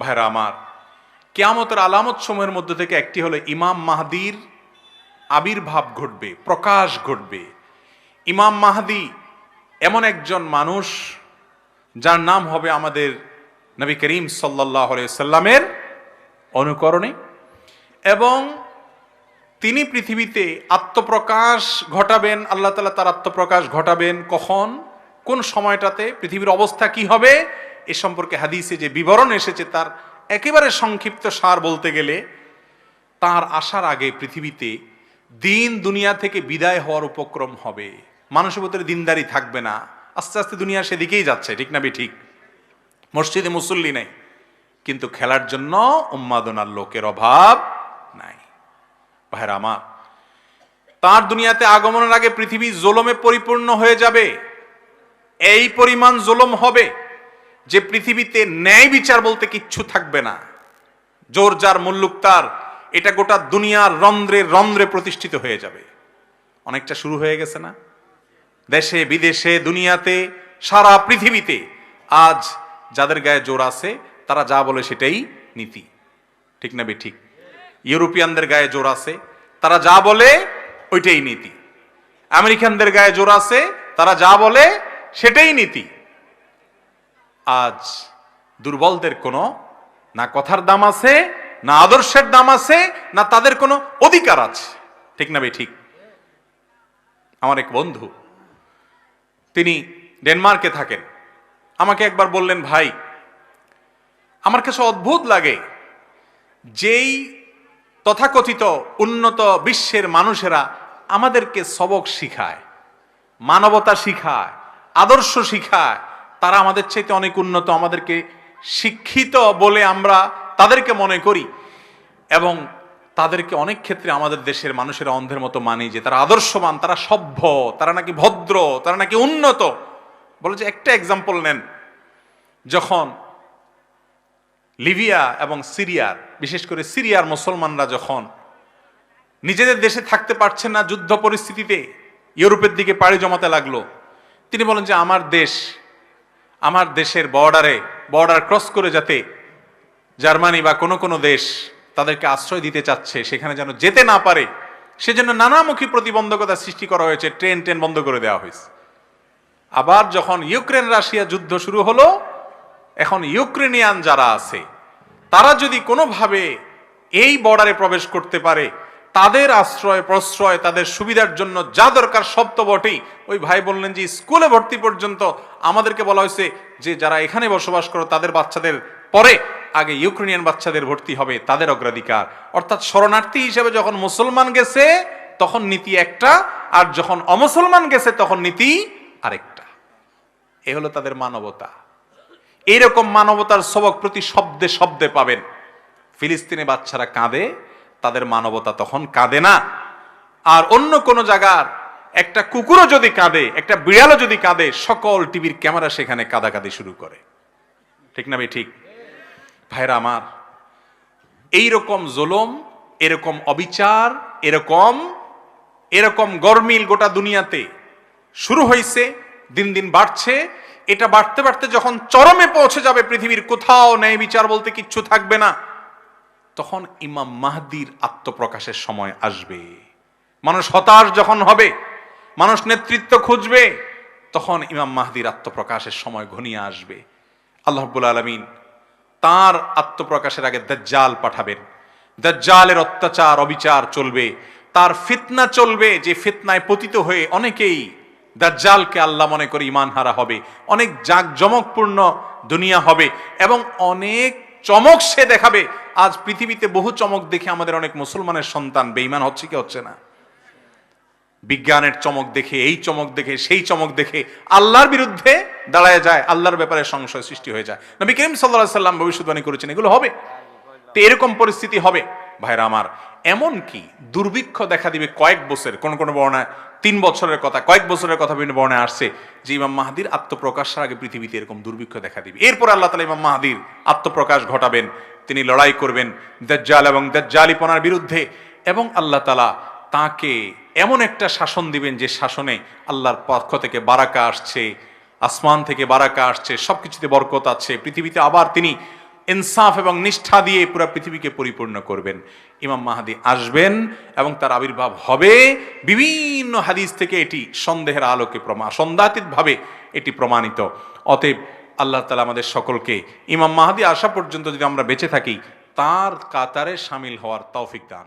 ভাইরা আমার, কেয়ামতের আলামত সময়ের মধ্যে থেকে একটি হলো ইমাম মাহাদির আবির্ভাব ঘটবে, প্রকাশ ঘটবে। ইমাম মাহাদি এমন একজন মানুষ যার নাম হবে আমাদের নবী করিম সাল্লাহ সাল্লামের অনুকরণে এবং তিনি পৃথিবীতে আত্মপ্রকাশ ঘটাবেন, আল্লাহ তালা তার আত্মপ্রকাশ ঘটাবেন। কখন? কোন সময়টাতে? পৃথিবীর অবস্থা কি হবে? এ সম্পর্কে হাদিসে যে বিবরণ এসেছে তার একেবারে সংক্ষিপ্ত সার বলতে গেলে, তার আসার আগে পৃথিবীতে দিন দুনিয়া থেকে বিদায় হওয়ার উপক্রম হবে। মানুষের ভিতরে দিনদারি থাকবে না। আস্তে আস্তে দুনিয়া সেদিকেই যাচ্ছে, ঠিক না ঠিক মসজিদে মুসল্লি নেই, কিন্তু খেলার জন্য উন্মাদনার লোকের অভাব নাই। ভাইরা আমার, তার দুনিয়াতে আগমনের আগে পৃথিবী জোলমে পরিপূর্ণ হয়ে যাবে। এই পরিমাণ জোলম হবে। যে পৃথিবীতে ন্যায় বিচার বলতে কিচ্ছু থাকবে না। জোর যার মুল্লুক তার, এটা গোটা দুনিয়ার রন্ধ্রে রন্ধ্রে প্রতিষ্ঠিত হয়ে যাবে। অনেকটা শুরু হয়ে গেছে না? দেশে, বিদেশে, দুনিয়াতে, সারা পৃথিবীতে আজ যাদের গায়ে জোর আছে, তারা যা বলে সেটাই নীতি। ঠিক না বে ঠিক ইউরোপিয়ানদের গায়ে জোর আছে, তারা যা বলে ওইটাই নীতি। আমেরিকানদের গায়ে জোর আছে, তারা যা বলে সেটাই নীতি। আজ দুর্বলদের কোনো না কথার দাম আছে, না আদর্শের দাম আছে, না তাদের কোনো অধিকার আছে। ঠিক না বে ঠিক? আমার এক বন্ধু, তিনি ডেনমার্কে থাকেন। আমাকে একবার বললেন, ভাই, আমার কাছে অদ্ভুত লাগে যেই তথাকথিত উন্নত বিশ্বের মানুষেরা আমাদেরকে সবক শিখায়, মানবতা শিখায়, আদর্শ শিখায় তারা আমাদের চাইতে অনেক উন্নত, আমাদেরকে শিক্ষিত বলে আমরা তাদেরকে মনে করি। এবং তাদেরকে অনেক ক্ষেত্রে আমাদের দেশের মানুষেরা অন্ধের মতো মানি যে তারা আদর্শবান, তারা সভ্য, তারা নাকি ভদ্র, তারা নাকি উন্নত। বলে যে একটা এক্সাম্পল নেন। যখন লিবিয়া এবং সিরিয়ার, বিশেষ করে সিরিয়ার মুসলমানরা যখন নিজেদের দেশে থাকতে পারছেন না যুদ্ধ পরিস্থিতিতে, ইউরোপের দিকে পাড়ি জমাতে লাগল, তিনি বলেন যে আমার দেশ আমার দেশের বর্ডারে, বর্ডার ক্রস করে যাতে জার্মানি বা কোনো কোনো দেশ তাদেরকে আশ্রয় দিতে চাচ্ছে, সেখানে যেন যেতে না পারে, সেজন্য নানামুখী প্রতিবন্ধকতা সৃষ্টি করা হয়েছে, ট্রেন ট্রেন বন্ধ করে দেওয়া হয়েছে। আবার যখন ইউক্রেন রাশিয়া যুদ্ধ শুরু হলো, এখন ইউক্রেনিয়ান যারা আছে, তারা যদি কোনোভাবে এই বর্ডারে প্রবেশ করতে পারে তাদের আশ্রয়, প্রশ্রয়, তাদের সুবিধার জন্য যা দরকার সব তো বটেই। ওই ভাই বললেন যে, স্কুলে ভর্তি পর্যন্ত আমাদেরকে বলা হয়েছে যে, যারা এখানে বসবাস করো, তাদের বাচ্চাদের পরে আগে ইউক্রেনিয়ান বাচ্চাদের ভর্তি হবে, তাদের অগ্রাধিকার। অর্থাৎ শরণার্থী হিসেবে যখন মুসলমান গেছে, তখন নীতি একটা, আর যখন অমুসলমান গেছে, তখন নীতি আরেকটা। এ হলো তাদের মানবতা। এইরকম মানবতার সবক প্রতি শব্দে শব্দে পাবেন। ফিলিস্তিনে বাচ্চারা কাঁদে তাদের মানবতা তখন কাঁদে না। আর অন্য কোনো জায়গার একটা কুকুরও যদি কাঁদে, একটা বিড়ালও যদি কাঁদে, সকল টিভির ক্যামেরা সেখানে কাঁদাকাদি শুরু করে। ঠিক না ভাই? ঠিক। ভাইরা আমার, এইরকম জোলম, এরকম অবিচার, এরকম এরকম গরমিল গোটা দুনিয়াতে শুরু হয়েছে, দিন দিন বাড়ছে। এটা বাড়তে বাড়তে যখন চরমে পৌঁছে যাবে পৃথিবীর কোথাও ন্যায় বিচার বলতে কিচ্ছু থাকবে না। তখন ইমাম মাহদির আত্মপ্রকাশের সময় আসবে। মানুষ হতাশ যখন হবে, মানুষ নেতৃত্ব খুঁজবে, তখন ইমাম মাহদির আত্মপ্রকাশের সময় ঘনিয়ে আসবে। আল্লাহ রাব্বুল আলমিন তার আত্মপ্রকাশের আগে দাজ্জাল পাঠাবেন। দাজ্জালের অত্যাচার, অবিচার চলবে, তার ফিতনা চলবে, যে ফিতনায় পতিত হয়ে অনেকেই দাজ্জালকে আল্লাহ মনে করে ইমান হারা হবে। অনেক জাঁকজমকপূর্ণ দুনিয়া হবে এবং অনেক চমক সে দেখাবে। আজ পৃথিবীতে বহু চমক দেখে আমাদের অনেক মুসলমানের সন্তান বেইমান হচ্ছে কি হচ্ছে না? বিজ্ঞানের চমক দেখে, এই চমক দেখে, সেই চমক দেখে আল্লাহর বিরুদ্ধে দাঁড়ায় যায়, আল্লাহর ব্যাপারে সংশয় সৃষ্টি হয়ে যায়। নবী করিম সাল্লাহ সাল্লাম ভবিষ্যৎবাণী করেছেন, এগুলো হবে। তো এরকম পরিস্থিতি হবে। ভাইরা আমার, এমন কি দুর্ভিক্ষ দেখা দিবে কয়েক বছর কোন কোন বর্ণায় তিন বছরের কথা, কয়েক বছরের কথা বিভিন্ন বর্ণায় আসছে যে ইমাম মাহাদির আত্মপ্রকাশের আগে পৃথিবীতে এরকম দুর্ভিক্ষ দেখা দিবে। এরপর আল্লাহ তালা ইমাম মাহাদির আত্মপ্রকাশ ঘটাবেন, তিনি লড়াই করবেন দাজ্জাল এবং দাজ্জালিপনার বিরুদ্ধে এবং আল্লাহ তালা তাকে এমন একটা শাসন দিবেন যে শাসনে আল্লাহর পক্ষ থেকে বারাকা আসছে, আসমান থেকে বারাকা আসছে, সবকিছুতে বরকত আছে, পৃথিবীতে আবার তিনি ইনসাফ এবং নিষ্ঠা দিয়ে পুরো পৃথিবীকে পরিপূর্ণ করবেন। ইমাম মাহাদি আসবেন এবং তার আবির্ভাব হবে। বিভিন্ন হাদিস থেকে এটি সন্দেহের আলোকে প্রমাণ সন্দেহাতীতভাবে এটি প্রমাণিত। অতএব আল্লাহ তালা আমাদের সকলকে ইমাম মাহাদি আসা পর্যন্ত যদি আমরা বেঁচে থাকি, তার কাতারে সামিল হওয়ার তৌফিক দান।